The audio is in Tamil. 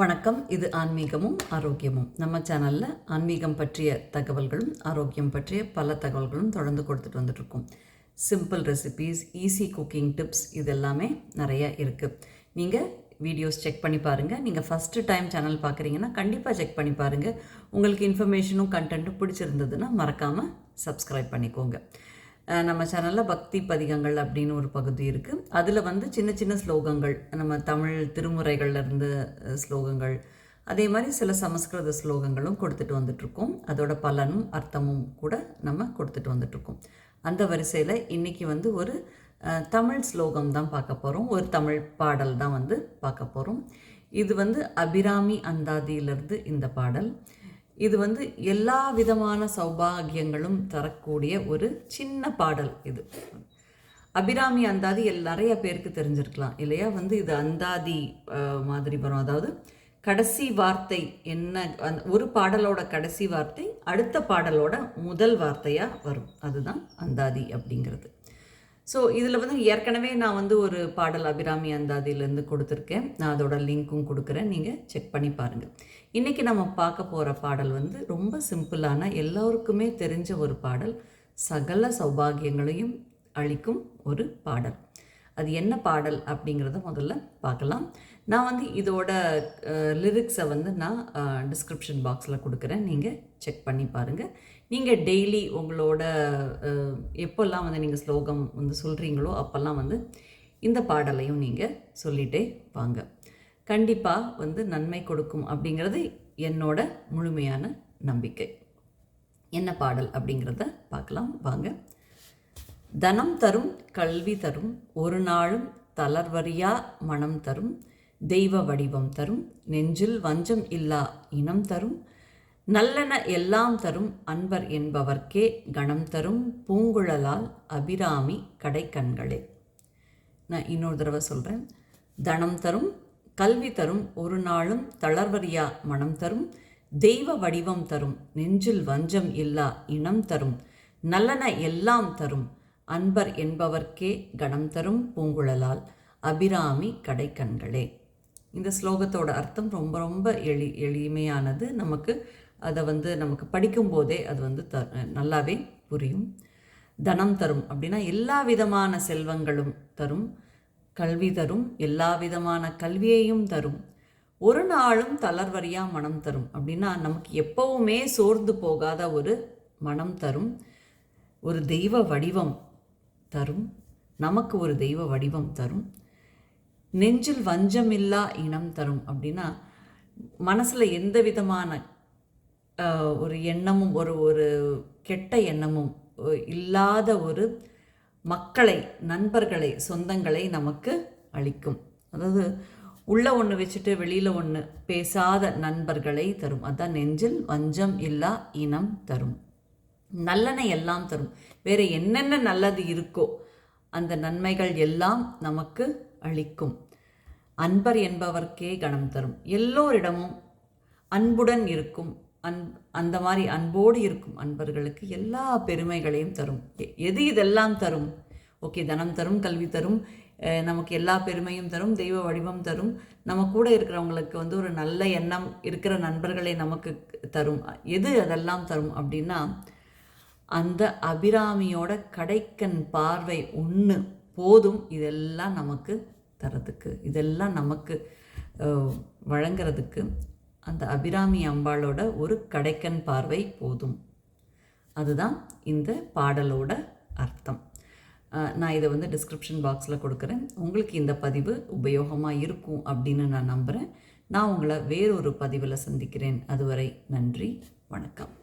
வணக்கம். இது ஆன்மீகமும் ஆரோக்கியமும். நம்ம சேனலில் ஆன்மீகம் பற்றிய தகவல்களும் ஆரோக்கியம் பற்றிய பல தகவல்களும் தொடர்ந்து கொடுத்துட்டு வந்துட்ருக்கோம் simple recipes easy cooking tips இது எல்லாமே நிறைய இருக்குது நீங்கள் வீடியோஸ் செக் பண்ணி பாருங்கள் நீங்கள் ஃபஸ்ட்டு டைம் சேனல் பார்க்குறீங்கன்னா கண்டிப்பாக செக் பண்ணி பாருங்கள் உங்களுக்கு இன்ஃபர்மேஷனும் கண்டென்ட்டும் பிடிச்சிருந்ததுன்னா மறக்காமல் சப்ஸ்கிரைப் பண்ணிக்கோங்க. நம்ம சேனலில் பக்தி பதிகங்கள் அப்படின்னு ஒரு பகுதி இருக்குது அதில் வந்து சின்ன சின்ன ஸ்லோகங்கள் நம்ம தமிழ் திருமுறைகள்லேருந்து ஸ்லோகங்கள் அதே மாதிரி சில சமஸ்கிருத ஸ்லோகங்களும் கொடுத்துட்டு வந்துட்ருக்கோம் அதோட பலனும் அர்த்தமும் கூட நம்ம கொடுத்துட்டு வந்துட்ருக்கோம் அந்த வரிசையில் இன்றைக்கி வந்து ஒரு தமிழ் ஸ்லோகம் தான் பார்க்க போகிறோம் ஒரு தமிழ் பாடல் தான் வந்து பார்க்க போகிறோம் இது வந்து அபிராமி அந்தாதியிலிருந்து இந்த பாடல். இது வந்து எல்லா விதமான சௌபாகியங்களும் தரக்கூடிய ஒரு சின்ன பாடல் இது. அபிராமி அந்தாதி எல் நிறைய பேருக்கு தெரிஞ்சிருக்கலாம். இல்லையா? வந்து இது அந்தாதி மாதிரி வரும். அதாவது கடைசி வார்த்தை என்ன அந்த ஒரு பாடலோட கடைசி வார்த்தை அடுத்த பாடலோட முதல் வார்த்தையாக வரும். அதுதான் அந்தாதி அப்படிங்கிறது. ஸோ இதில் வந்து ஏற்கனவே நான் வந்து ஒரு பாடல் அபிராமி அந்தாதியிலேருந்து கொடுத்துருக்கேன். நான் அதோட லிங்க்கும் கொடுக்குறேன். நீங்கள் செக் பண்ணி பாருங்கள் இன்றைக்கி நம்ம பார்க்க போகிற பாடல் வந்து ரொம்ப சிம்பிளான எல்லோருக்குமே தெரிஞ்ச ஒரு பாடல். சகல சௌபாகியங்களையும் அளிக்கும் ஒரு பாடல். அது என்ன பாடல் அப்படிங்கிறத முதல்ல பார்க்கலாம். நான் வந்து இதோட லிரிக்ஸை வந்து நான் டிஸ்கிரிப்ஷன் பாக்ஸில் கொடுக்குறேன். நீங்கள் செக் பண்ணி பாருங்கள் நீங்கள் டெய்லி உங்களோட எப்போல்லாம் வந்து நீங்கள் ஸ்லோகம் வந்து சொல்கிறீங்களோ அப்போல்லாம் வந்து இந்த பாடலையும் நீங்கள் சொல்லிட்டே வாங்க. கண்டிப்பாக வந்து நன்மை கொடுக்கும் அப்படிங்கிறது என்னோட முழுமையான நம்பிக்கை. என்ன பாடல் அப்படிங்கிறத பார்க்கலாம். வாங்க. தனம் தரும் கல்வி தரும் ஒரு நாளும் தளர்வறியா மனம் தரும் தெய்வ வடிவம் தரும் நெஞ்சில் வஞ்சம் இல்லா இனம் தரும் நல்லன எல்லாம் தரும் அன்பர் என்பவர்க்கே கணம் தரும் பூங்குழலால் அபிராமி கடைக்கண்களே. நான் இன்னொரு தடவை சொல்கிறேன் தனம் தரும் கல்வி தரும் ஒரு நாளும் தளர்வறியா மனம் தரும் தெய்வ வடிவம் தரும் நெஞ்சில் வஞ்சம் இல்லா இனம் தரும் நல்லன எல்லாம் தரும் அன்பர் என்பவர்க்கே கணம் தரும் பூங்குழலால் அபிராமி கடைக்கண்களே. இந்த ஸ்லோகத்தோட அர்த்தம் ரொம்ப ரொம்ப எளி எளிமையானது. நமக்கு அதை வந்து நமக்கு படிக்கும்போதே அது வந்து த நல்லாவே புரியும். தனம் தரும் அப்படின்னா எல்லா விதமான செல்வங்களும் தரும். கல்வி தரும் எல்லா விதமான கல்வியையும் தரும். ஒரு நாளும் தளர்வறியா மனம் தரும் அப்படின்னா நமக்கு எப்பவுமே சோர்ந்து போகாத ஒரு மனம் தரும். ஒரு தெய்வ வடிவம் தரும் நமக்கு ஒரு தெய்வ வடிவம் தரும். நெஞ்சில் வஞ்சமில்லா இனம் தரும் அப்படின்னா மனசில் எந்த விதமான ஒரு எண்ணமும் ஒரு ஒரு கெட்ட எண்ணமும் இல்லாத ஒரு மக்களை நண்பர்களை சொந்தங்களை நமக்கு அளிக்கும். அதாவது உள்ள ஒன்று வச்சுட்டு வெளியில் ஒன்று பேசாத நண்பர்களை தரும். அதான் நெஞ்சில் வஞ்சம் இல்லா இனம் தரும். நல்லனை எல்லாம் தரும். வேறு என்னென்ன நல்லது இருக்கோ அந்த நன்மைகள் எல்லாம் நமக்கு அளிக்கும். அன்பர் என்பவர்க்கே கணம் தரும். எல்லோரிடமும் அன்புடன் இருக்கும் அன் அந்த மாதிரி அன்போடு இருக்கும் அன்பர்களுக்கு எல்லா பெருமைகளையும் தரும். எ- எது இதெல்லாம் தரும்? ஓகே தனம் தரும் கல்வி தரும் நமக்கு எல்லா பெருமையும் தரும் தெய்வ வடிவம் தரும். நம்ம கூட இருக்கிறவங்களுக்கு வந்து ஒரு நல்ல எண்ணம் இருக்கிற நண்பர்களை நமக்கு தரும். எது அதெல்லாம் தரும் அப்படின்னா அந்த அபிராமியோட கடைக்கண் பார்வை ஒன்று போதும் இதெல்லாம் நமக்கு தரதுக்கு இதெல்லாம் நமக்கு வழங்கிறதுக்கு வழங்குறதுக்கு அந்த அபிராமி அம்பாளோட ஒரு கடைக்கண் பார்வை போதும். அதுதான் இந்த பாடலோட அர்த்தம். நான் இதை வந்து டிஸ்கிரிப்ஷன் பாக்ஸில் கொடுக்குறேன். உங்களுக்கு இந்த பதிவு உபயோகமாக இருக்கும் அப்படின்னு நான் நம்புகிறேன் நான் உங்களை வேறொரு பதிவில் சந்திக்கிறேன். அதுவரை நன்றி வணக்கம்.